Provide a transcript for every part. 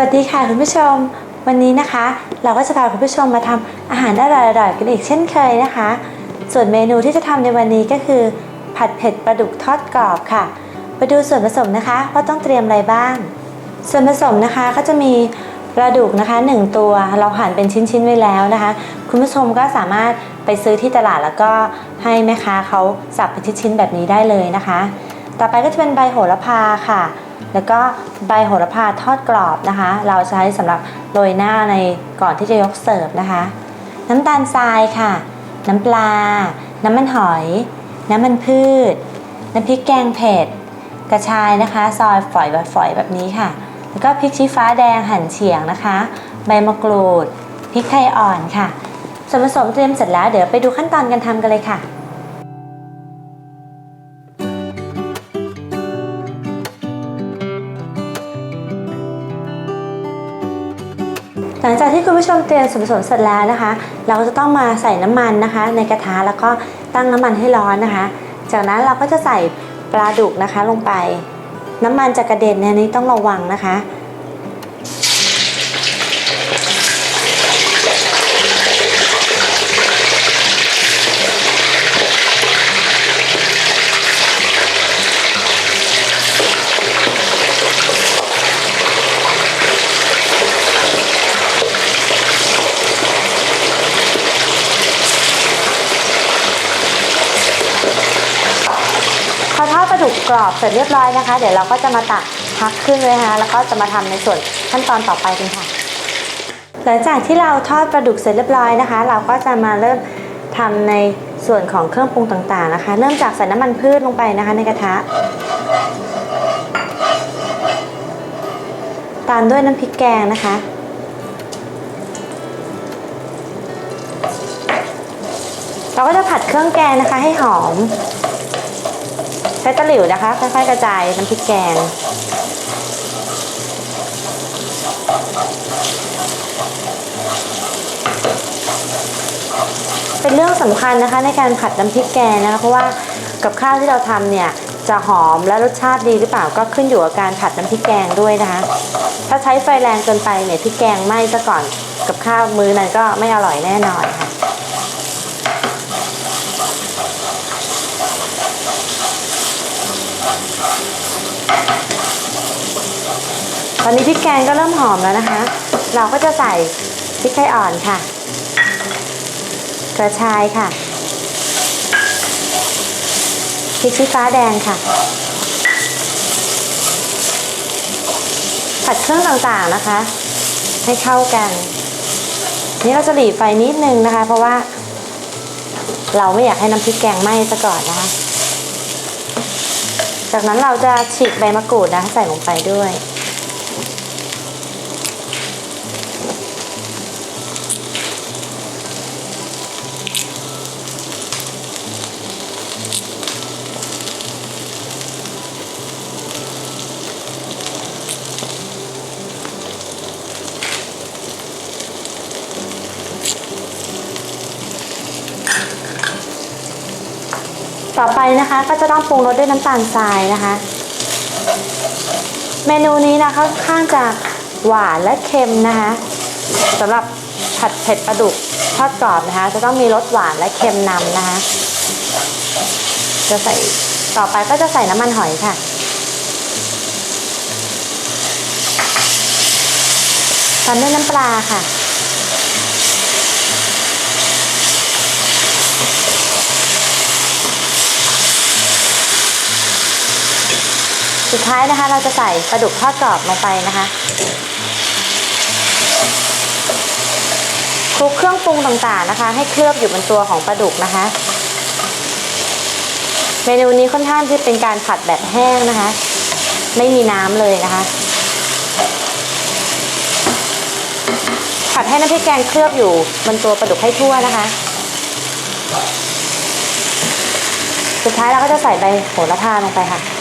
วัสดีค่ะคุณผู้ชม วันนี้นะคะ เราก็จะพาคุณผู้ชมมาทำอาหารอร่อยๆกันอีกเช่นเคยนะคะ ส่วนเมนูที่จะทำในวันนี้ก็คือ ผัดเผ็ดปลาดุกทอดกรอบค่ะไปดูส่วนผสมนะคะว่าต้องเตรียมอะไรบ้าง ส่วนผสมนะคะก็จะมีปลาดุกนะคะ 1 ตัวเราหั่นเป็นชิ้นๆไว้แล้วนะคะ คุณผู้ชมก็สามารถไปซื้อที่ตลาดแล้วก็ให้แม่ค้าเขาสับเป็นชิ้นๆแบบนี้ได้เลยนะคะ ต่อไปก็จะเป็นใบโหระพาค่ะ แล้วก็ใบโหระพาทอดกรอบนะคะ เราใช้สำหรับโรยหน้าในก่อนที่จะยกเสิร์ฟนะคะ น้ำตาลทรายค่ะ น้ำปลา น้ำมันหอย น้ำมันพืช น้ำพริกแกงเผ็ด กระชายนะคะ ซอยฝอยแบบฝอยแบบนี้ค่ะ แล้วก็พริกชี้ฟ้าแดงหั่นเฉียงนะคะ ใบมะกรูด พริกไทยอ่อนค่ะ ส่วนผสมเตรียมเสร็จแล้วเดี๋ยวไปดูขั้นตอนการทำกันเลยค่ะ ลังจากที่คุณผู้ชมเตรียมส่วนผสมเสร็จแล้วนะคะ เราก็จะต้องมาใส่น้ำมันนะคะ ในกระทะแล้วก็ตั้งน้ำมันให้ร้อนนะคะ จากนั้นเราก็จะใส่ปลาดุกนะคะลงไป น้ำมันจะกระเด็นเนี่ยนี้ต้องระวังนะคะุกกรอบเสร็จเรียบร้อยนะคะ เดี๋ยวเราก็จะมาตักพักขึ้นเลยนะคะแล้วก็จะมาทำในส่วนขั้นตอนต่อไปกันค่ะ หลังจากที่เราทอดปลาดุกเสร็จเรียบร้อยนะคะ เราก็จะมาเริ่มทำในส่วนของเครื่องปรุงต่างๆนะคะ เริ่มจากใส่น้ำมันพืชลงไปนะคะ ในกระทะ ตามด้วยน้ำพริกแกงนะคะเราก็จะผัดเครื่องแกงนะคะให้หอม ช้ตะหลิวนะคะ ค่อยๆกระจายน้ำพริกแกง เป็นเรื่องสำคัญนะคะในการผัดน้ำพริกแกงนะคะ เพราะว่ากับข้าวที่เราทำเนี่ยจะหอมและรสชาติดีหรือเปล่าก็ขึ้นอยู่กับการผัดน้ำพริกแกงด้วยนะคะ ถ้าใช้ไฟแรงเกินไปเนี่ยพริกแกงไหม้ซะก่อนกับข้าวมื้อนั้นก็ไม่อร่อยแน่นอนค่ะ ตอนนี้พริกแกงก็เริ่มหอมแล้วนะคะ เราก็จะใส่พริกไทยอ่อนค่ะ กระชายค่ะพริกชี้ฟ้าแดงค่ะ ผัดเครื่องต่างๆนะคะ ให้เข้ากัน นี่เราจะหลีไฟนิดนึงนะคะ เพราะว่า เราไม่อยากให้น้ำพริกแกงไหม้ซะก่อนนะคะ จากนั้นเราจะฉีกใบมะกรูดนะใส่ลงไปด้วย ต่อไปนะคะก็จะต้องปรุงรสด้วยน้ำตาลทรายนะคะ เมนูนี้นะคะค่อนข้างจะหวานและเค็มนะคะสำหรับผัดเผ็ดปลาดุกทอดกรอบนะคะ จะต้องมีรสหวานและเค็มนำนะคะ จะใส่ต่อไปก็จะใส่น้ำมันหอยค่ะ ตามด้วยน้ำปลาค่ะ สุดท้ายนะคะ เราจะใส่ปลาดุกทอดกรอบลงไปนะคะคลุกเครื่องปรุงต่างๆนะคะ ให้เคลือบอยู่บนตัวของปลาดุกนะคะ เมนูนี้ค่อนข้างที่เป็นการผัดแบบแห้งนะคะ ไม่มีน้ำเลยนะคะ ผัดให้น้ำพริกแกงเคลือบอยู่บนตัวปลาดุกให้ทั่วนะคะ สุดท้ายเราก็จะใส่ใบโหระพาลงไปค่ะ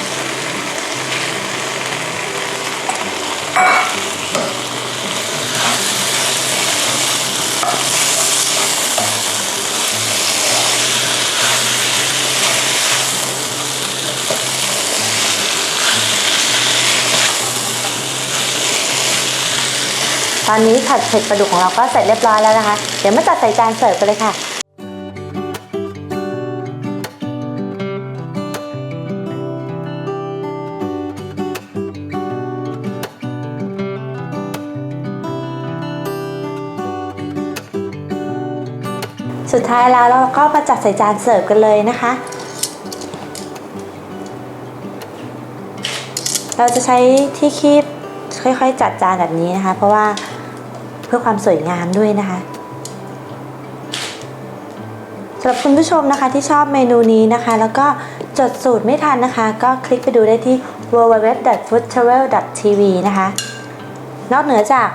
ตอนนี้ผัดเผ็ดปลาดุกของเราก็เสร็จเรียบร้อยแล้วนะคะ เดี๋ยวมาจัดใส่จานเสิร์ฟกันเลยค่ะสุดท้ายแล้วเราก็มาจัดใส่จานเสิร์ฟกันเลยนะคะ เราจะใช้ที่คีบค่อยๆ จัดจานแบบนี้นะคะ เพราะว่า เพื่อความสวยงามด้วยนะคะสำหรับคุณผู้ชมนะคะที่ชอบเมนูนี้นะคะ แล้วก็จดสูตรไม่ทันนะคะ ก็คลิกไปดูได้ที่ www.foodtravel.tv นะคะ นอกเหนือจาก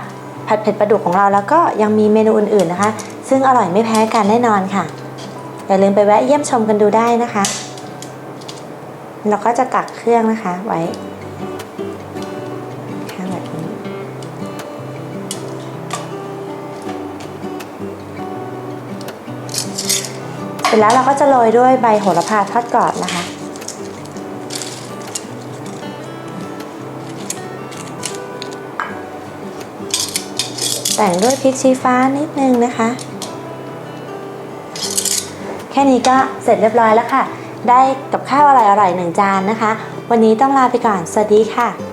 ผัดเผ็ดปลาดุกของเราแล้วก็ยังมีเมนูอื่นๆนะคะ ซึ่งอร่อยไม่แพ้กันแน่นอนค่ะ อย่าลืมไปแวะเยี่ยมชมกันดูได้นะคะ เราก็จะตักเครื่องนะคะไว้ ร็จแล้วเราก็จะโรยด้วยใบโหระพาทอดกรอบนะคะ แต่งด้วยพริกชี้ฟ้านิดนึงนะคะ แค่นี้ก็เสร็จเรียบร้อยแล้วค่ะ ได้กับข้าวอร่อยๆหนึ่งจานนะคะ วันนี้ต้องลาไปก่อน สวัสดีค่ะ